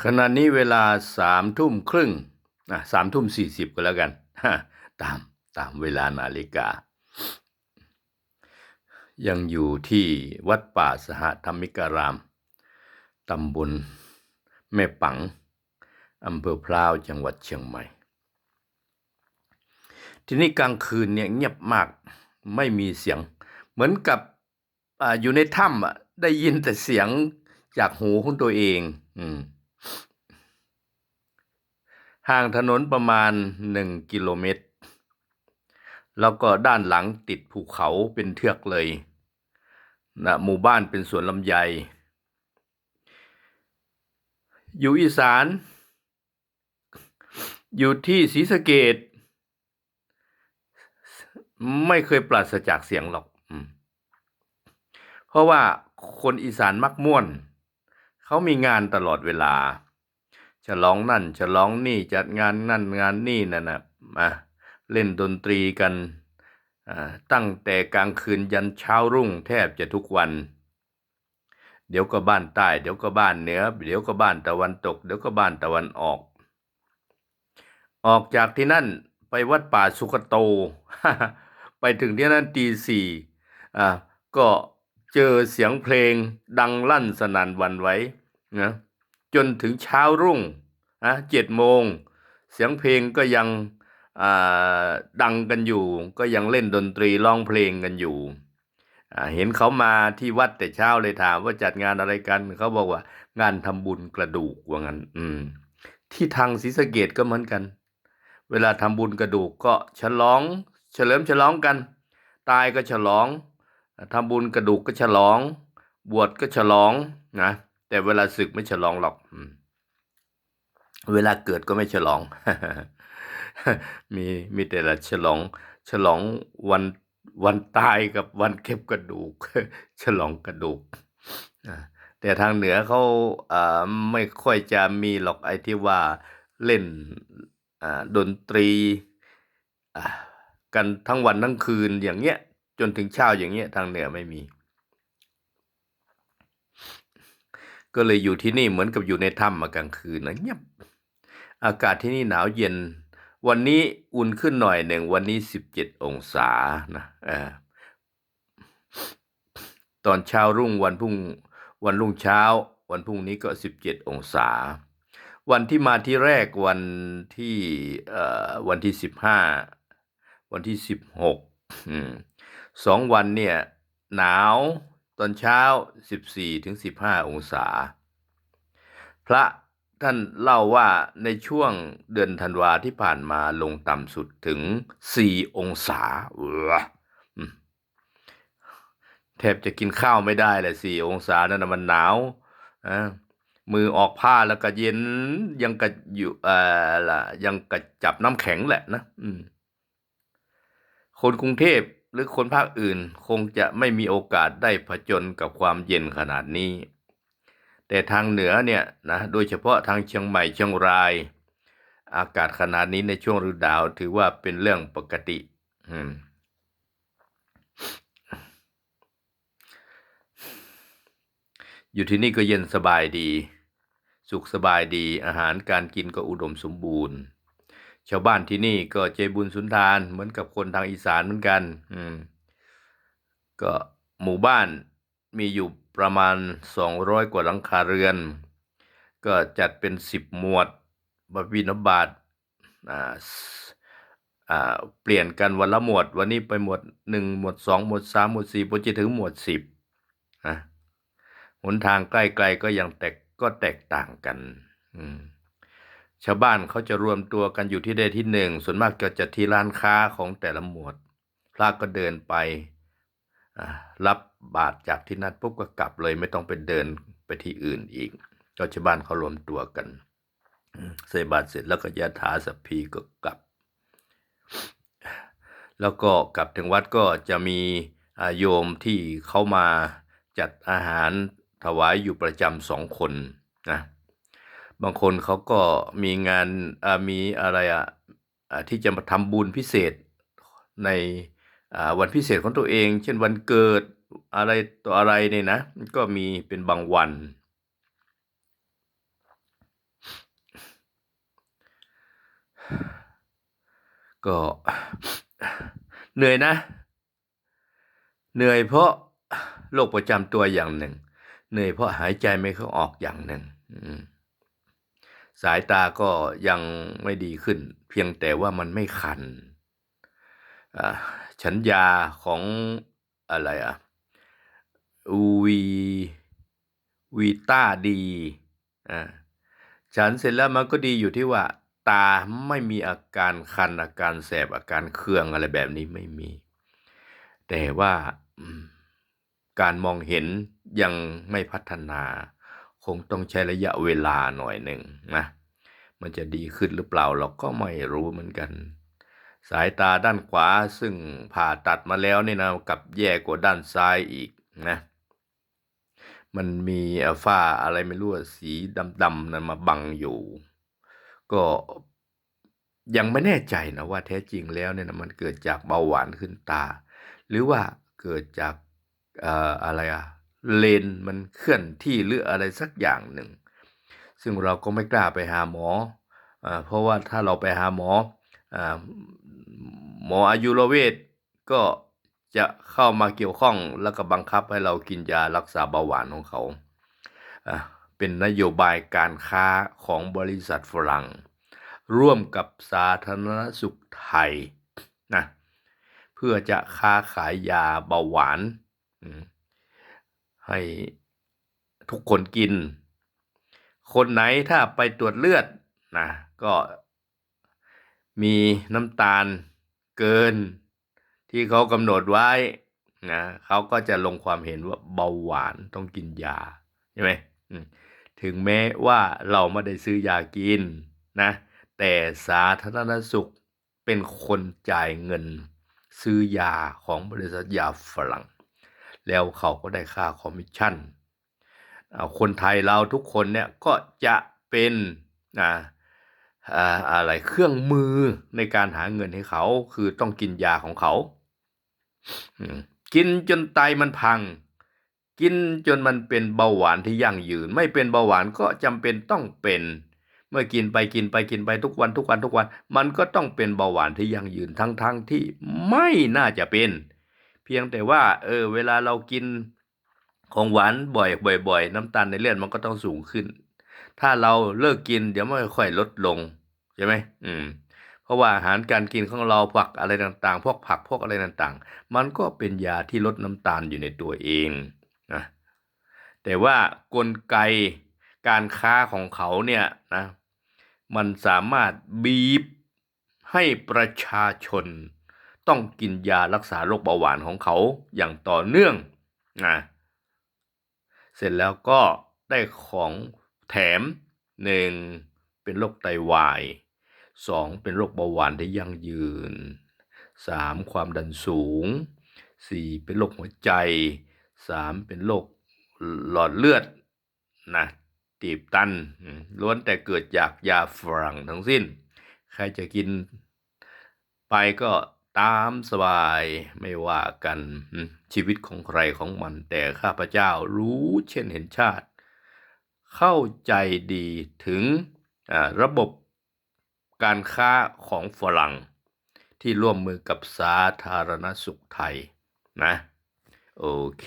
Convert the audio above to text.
ขณะนี้เวลาสามทุ่มครึ่งอะสามทุ่มสี่สิบก็แล้วกัน ตามตามเวลานาฬิกา ยังอยู่ที่วัดป่าสหธรรมิการาม ตำบลแม่ปัง อำเภอพร้าวจังหวัดเชียงใหม่ ทีนี้กลางคืนเนี่ยเงียบมากไม่มีเสียง เหมือนกับออยู่ในถ้ำได้ยินแต่เสียงจากหูของตัวเอง อืม ห่างถนนประมาณหนึ่งกิโลเมตร แล้วก็ด้านหลังติดภูเขาเป็นเทือกเลยนะหมู่บ้านเป็นสวนลำไย อยู่อีสาน อยู่ที่ศรีสะเกดไม่เคยปราศจากเสียงหรอก เพราะว่าคนอีสานมักม่วน เขามีงานตลอดเวลา ฉลองนั่น ฉลองนี่จัดงานนั่นงานนี่นั่นนะมาเล่นดนตรีกันตั้งแต่กลางคืนยันเช้ารุ่งแทบจะทุกวัน เดี๋ยวก็บ้านใต้เดี๋ยวก็บ้านเหนือ เดี๋ยวก็บ้านตะวันตก เดี๋ยวก็บ้านตะวันออก ออกจากที่นั่นไปวัดป่าสุกโต ไปถึงที่นั่นตีสี่อ่าก็เจอเสียงเพลงดังลั่นสนั่นวันไหวนะ จนถึงเช้ารุ่งอะเจ็ดโมง เสียงเพลงก็ยังดังกันอยู่ ก็ยังเล่นดนตรีร้องเพลงกันอยู่ เห็นเขามาที่วัดแต่เช้าเลยถามว่าจัดงานอะไรกัน เขาบอกว่า งานทำบุญกระดูกว่างั้น อืม ที่ทางศรีสะเกดก็เหมือนกัน เวลาทำบุญกระดูกก็ฉลอง เฉลิมฉลองกัน ตายก็ฉลองทำบุญกระดูกก็ฉลอง บวชก็ฉลองนะ แต่เวลาศึกไม่ฉลองหรอกอืเวลาเกิดก็ไม่ฉลอง มีมีแต่ละฉลอง ฉลองวันวันตายกับวันเก็บกระดูก ฉลองกระดูกแต่ทางเหนือเขาอ่าไม่ค่อยจะมีหรอกไอ้ที่ว่าเล่นอ่าดนตรีอ่ากันทั้งวันทั้งคืนอย่างเงี้ย จนถึงเช้าอย่างเงี้ยทางเหนือไม่มี ก็เลยอยู่ที่นี่เหมือนกับอยู่ในถ้ำมากลางคืนนะเงียบอากาศที่นี่หนาวเย็น วันนี้อุ่นขึ้นหน่อยหนึ่งวันนี้สิบเจ็ดองศานะเออตอนเช้ารุ่งวันพรุ่งวันรุ่งเช้า วันพรุ่งนี้ก็สิบเจ็ดองศา วันที่มาที่แรกวันที่เอ่อวันที่สิบห้าวันที่สิบหกสองวันเนี่ยหนาว ตอนเช้าสิบสี่ถึงสิบห้าองศา พระท่านเล่าว่าในช่วงเดือนธันวาที่ผ่านมาลงต่ำสุดถึงสี่องศาเอออืมแทบจะกินข้าวไม่ได้เลยสี่องศานั่นนะมันหนาวมือออกผ้าแล้วก็เย็นยังกะอยู่เอ่อล่ะยังกะจับน้ำแข็งแหละนะคนกรุงเทพ หรือคนภาคอื่นคงจะไม่มีโอกาสได้ผจญกับความเย็นขนาดนี้ แต่ทางเหนือเนี่ยนะโดยเฉพาะทางเชียงใหม่เชียงราย อากาศขนาดนี้ในช่วงฤดูหนาวถือว่าเป็นเรื่องปกติอืมอยู่ที่นี่ก็เย็นสบายดี สุขสบายดีอาหารการกินก็อุดมสมบูรณ์ ชาวบ้านที่นี่ก็ใจบุญสุนทานเหมือนกับคนทางอีสานเหมือนกัน อืม ก็หมู่บ้านมีอยู่ประมาณสองร้อยกว่าหลังคาเรือน ก็จัดเป็นสิบหมวดบบินบาตอ่าอ่าเปลี่ยนกันวันละหมวด วันนี้ไปหมวดหนึ่งหมวดสองหมวดสามหมวดสี่พอจะถึงหมวดสิบนะหนทางใกล้ๆก็ยังแตกก็แตกต่างกัน อืม ชาวบ้านเขาจะรวมตัวกันอยู่ที่ใดที่หนึ่ง ส่วนมากก็จะที่ร้านค้าของแต่ละหมวด พระก็เดินไปรับบาตรจากที่นั่นปุ๊บก็กลับเลยไม่ต้องไปเดินไปที่อื่นอีก ก็ชาวบ้านเขารวมตัวกันใส่บาตรเสร็จแล้วก็ยะถาสัพพีก็กลับ แล้วก็กลับถึงวัดก็จะมีโยมที่เขามาจัดอาหารถวายอยู่ประจำสองคนนะ บางคนเขาก็มีงานมีอะไรอะที่จะมาทำบุญพิเศษในวันพิเศษของตัวเอง เช่นวันเกิดอะไรต่ออะไรเนี่ยนะก็มีเป็นบางวัน ก็เหนื่อยนะ เหนื่อยเพราะโรคประจำตัวอย่างหนึ่ง เหนื่อยเพราะหายใจไม่เข้าออกอย่างหนึ่ง อืม สายตาก็ยังไม่ดีขึ้น เพียงแต่ว่ามันไม่คันฉันยาของอะไรอะวีวีต้าดีอ่าฉันเสร็จแล้วมันก็ดีอยู่ที่ว่า ตาไม่มีอาการคันอาการแสบอาการเคืองอะไรแบบนี้ไม่มี แต่ว่าการมองเห็นยังไม่พัฒนา คงต้องใช้ระยะเวลาหน่อยหนึ่งนะมันจะดีขึ้นหรือเปล่าเราก็ไม่รู้เหมือนกัน สายตาด้านขวาซึ่งผ่าตัดมาแล้วนี่นะกับแย่กว่าด้านซ้ายอีกนะมันมีฝ้าอะไรไม่รู้สีดำๆนั้นมาบังอยู่ ก็ยังไม่แน่ใจนะว่าแท้จริงแล้วเนี่ยนะมันเกิดจากเบาหวานขึ้นตา หรือว่าเกิดจากเอ่ออะไรอะ เลนมันเคลื่อนที่หรืออะไรสักอย่างหนึ่ง ซึ่งเราก็ไม่กล้าไปหาหมออเพราะว่าถ้าเราไปหาหมออหมออายุรเวชก็จะเข้ามาเกี่ยวข้องแล้วก็บังคับให้เรากินยารักษาเบาหวานของเขา เป็นนโยบายการค้าของบริษัทฝรั่ง ร่วมกับสาธารณสุขไทยนะเพื่อจะค้าขายยาเบาหวานอ ให้ทุกคนกิน คนไหนถ้าไปตรวจเลือดนะก็มีน้ำตาลเกินที่เขากำหนดไว้นะเขาก็จะลงความเห็นว่าเบาหวานต้องกินยาใช่ไหมถึงแม้ว่าเราไม่ได้ซื้อยากินนะแต่สาธารณสุขเป็นคนจ่ายเงินซื้อยาของบริษัทยาฝรั่ง แล้วเขาก็ได้ค่าคอมมิชชั่น คนไทยเราทุกคนเนี่ยก็จะเป็นอ่าอ่าอะไรเครื่องมือในการหาเงินให้เขาคือต้องกินยาของเขา กินจนไตมันพัง กินจนมันเป็นเบาหวานที่ยั่งยืน ไม่เป็นเบาหวานก็จำเป็นต้องเป็น เมื่อกินไปกินไปกินไปทุกวันทุกวันทุกวัน มันก็ต้องเป็นเบาหวานที่ยั่งยืนทั้งๆทที่ไม่น่าจะเป็น เพียงแต่ว่าเออเวลาเรากินของหวานบ่อยบ่อยๆน้ำตาลในเลือดมันก็ต้องสูงขึ้น ถ้าเราเลิกกินเดี๋ยวมันค่อยลดลงใช่ไหมอืม เพราะว่าอาหารการกินของเราผักอะไรต่างๆ พวกผักพวกอะไรต่างๆ มันก็เป็นยาที่ลดน้ำตาลอยู่ในตัวเองนะแต่ว่ากลไกการค้าของเขาเนี่ยนะมันสามารถบีบให้ประชาชน ต้องกินยารักษาโรคเบาหวานของเขาอย่างต่อเนื่องนะเสร็จแล้วก็ได้ของแถมหนึ่งเป็นโรคไตวายสองเป็นโรคเบาหวานที่ยั่งยืนสามความดันสูงสี่เป็นโรคหัวใจสามเป็นโรคหลอดเลือดนะตีบตันล้วนแต่เกิดจากยาฝรั่งทั้งสิ้น ใครจะกินไปก็ ตามสบายไม่ว่ากันชีวิตของใครของมัน แต่ข้าพเจ้ารู้เช่นเห็นชาติ เข้าใจดีถึงระบบการค้าของฝรั่ง ที่ร่วมมือกับสาธารณสุขไทยนะ โอเค